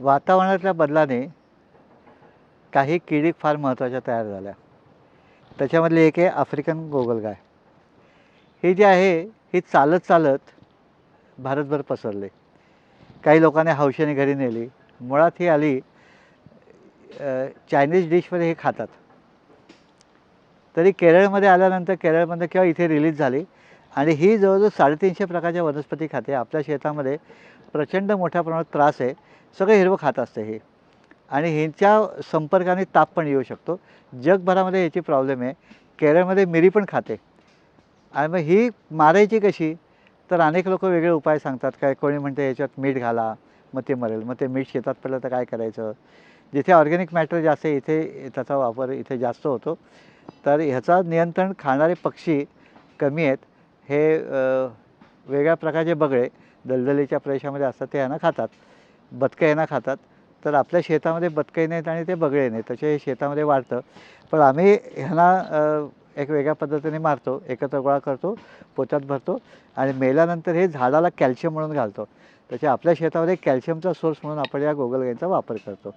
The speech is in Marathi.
वातावरणातल्या बदलाने काही किडी फार महत्त्वाच्या तयार झाल्या. त्याच्यामधली एक आहे आफ्रिकन गोगलगाय ही जी आहे ही चालत चालत भारतभर पसरले. काही लोकांनी हौशेने घरी नेली. मुळात ही आली चायनीज डिशमध्ये हे खातात. तरी केरळमध्ये आल्यानंतर केरळमध्ये किंवा इथे रिलीज झाली आणि ही जवळजवळ साडेतीनशे प्रकारच्या वनस्पती खाते. आपल्या शेतामध्ये प्रचंड मोठ्या प्रमाणात त्रास आहे. सगळं हिरवं खात असते हे. आणि ह्यांच्या संपर्काने ताप पण येऊ शकतो. जगभरामध्ये याची प्रॉब्लेम आहे. केरळमध्ये मिरी पण खाते. आणि मग ही मारायची कशी? तर अनेक लोक वेगळे उपाय सांगतात. काय कोणी म्हणते याच्यात मीठ घाला. मग ते मरेल. मग ते मीठ शेतात पडलं तर काय करायचं? जिथे ऑर्गॅनिक मॅटर जास्त आहे इथे त्याचा वापर इथे जास्त होतो. तर ह्याचा नियंत्रण खाणारे पक्षी कमी आहेत. हे वेगळ्या प्रकारचे बगळे दलदलीच्या प्रदेशामध्ये असतात ते ह्यांना खातात. बदकं खातात. तर आपल्या शेतामध्ये बदकंही नाहीत आणि ते बगळे नाहीत. त्याचे शेतामध्ये वाढतं. पण आम्ही ह्यांना एक वेगळ्या पद्धतीने मारतो एकत्र गोळा करतो पोत्यात भरतो आणि मेल्यानंतर हे झाडाला कॅल्शियम म्हणून घालतो. त्याच्या आपल्या शेतामध्ये कॅल्शियमचा सोर्स म्हणून आपण या गोगलगाईंचा वापर करतो.